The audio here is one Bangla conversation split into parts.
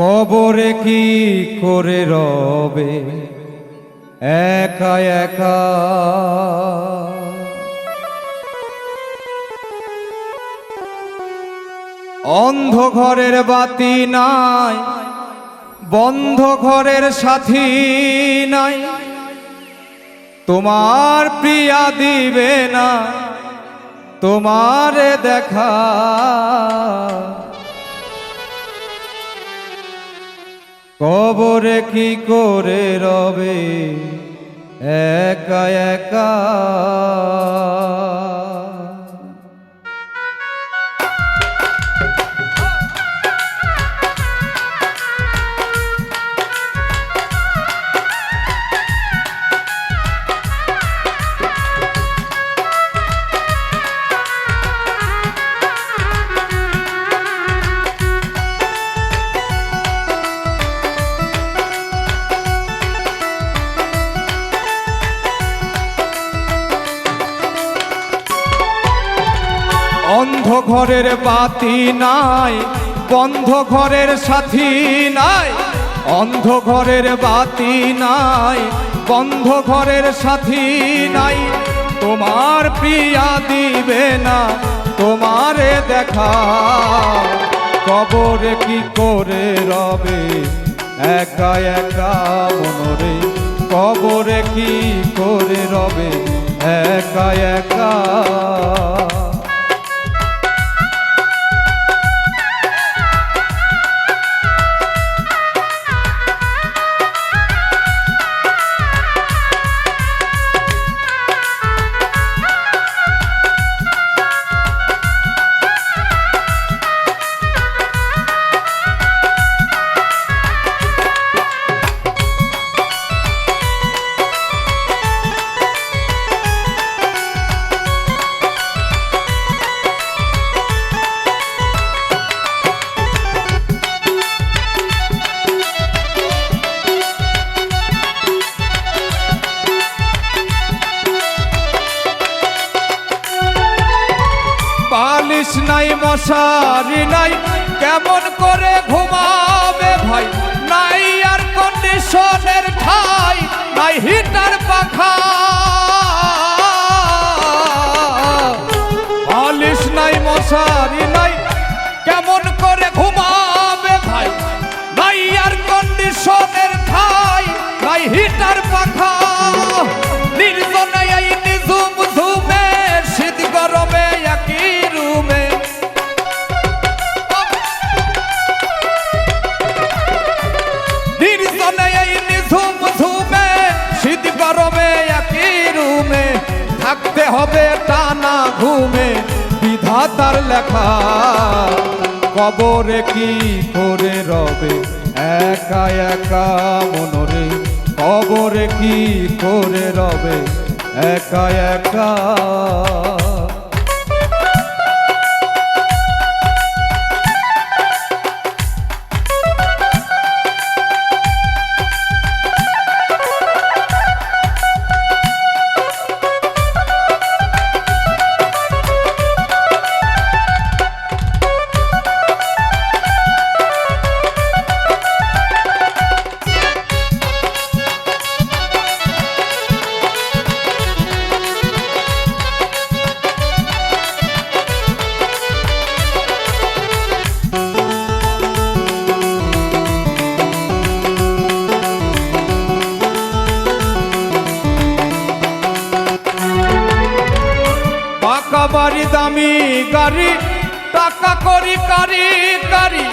কবরে কি করে রবে? একা একা। অন্ধ ঘরের বাতি নাই বন্ধ ঘরের সাথী নাই। তোমার প্রিয়া দিবে না, তোমারে দেখা কবরে কি করে রবে? একা একা অন্ধ ঘরের বাতি নাই বন্ধ ঘরের সাথী নাই অন্ধ ঘরের বাতি নাই বন্ধ ঘরের সাথী নাই। তোমার প্রিয়া দিবে না, তোমারে দেখা। কবরে কি করে রবে? একা একা মনরে। কবরে কি করে রবে? একা একা নাই মশারি নাই। কেমন করে ঘুমাবে ভাই? নাই ঘুমে বিধাতার লেখা। কবরে কি করে রবে? একা একা মনরে। কবরে কি করে রবে? একা একা গাড়ি, টাকা করি কারি কারি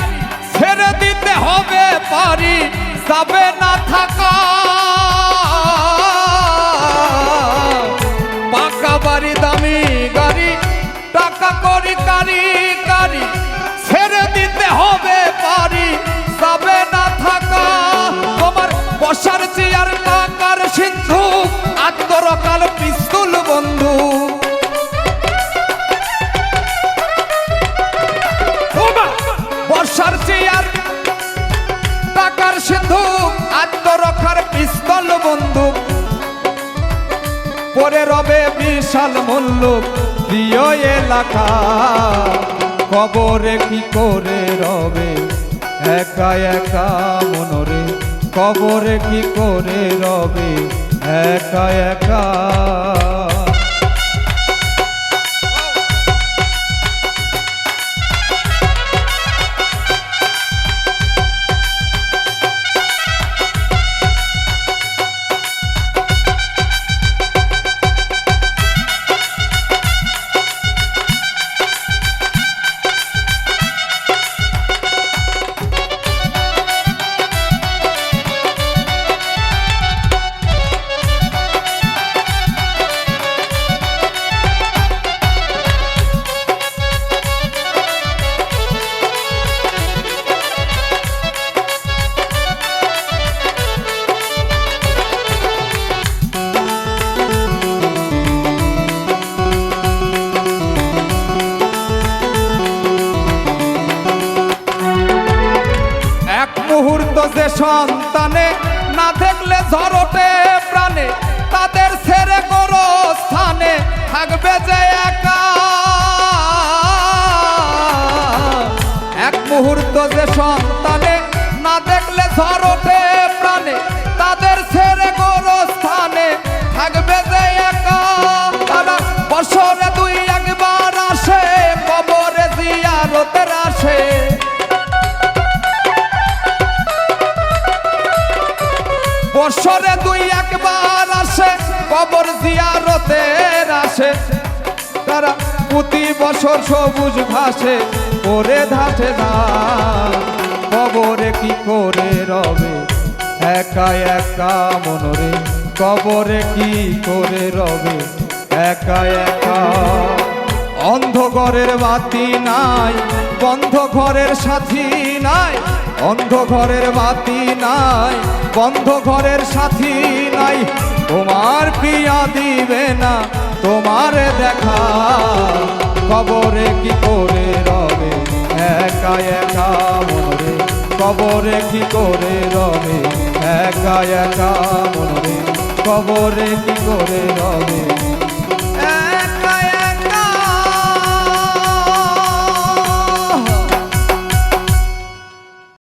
ছেড়ে দিতে হবে পারি যাবে না থাকা। পাকা বাড়ি, দামি গাড়ি, টাকা করি কারি বিশাল মূল্য প্রিয় এলাকা। কবরে কি করে রবে? একা একা মনরে। কবরে কি করে রবে? একা একা সন্তানে বছরে দুই একবার আসে, কবর জিয়ারতের আসে। তারা প্রতি বছর সবুজ ঘাসে করে ধাসে না। কবরে কি করে রবে? একা একা মনরে কবরে কি করে রবে? একা একা। অন্ধ ঘরের বাতি নাই, বন্ধ ঘরের সাথী নাই। অন্ধ ঘরের বাতি নাই বন্ধ ঘরের সাথী নাই। তোমার পিয়া দিবে না, তোমার দেখা। কবরে কি করে রবে? একা একা মনরে। কবরে কি করে রবে? একা একা মনরে। কবরে কি করে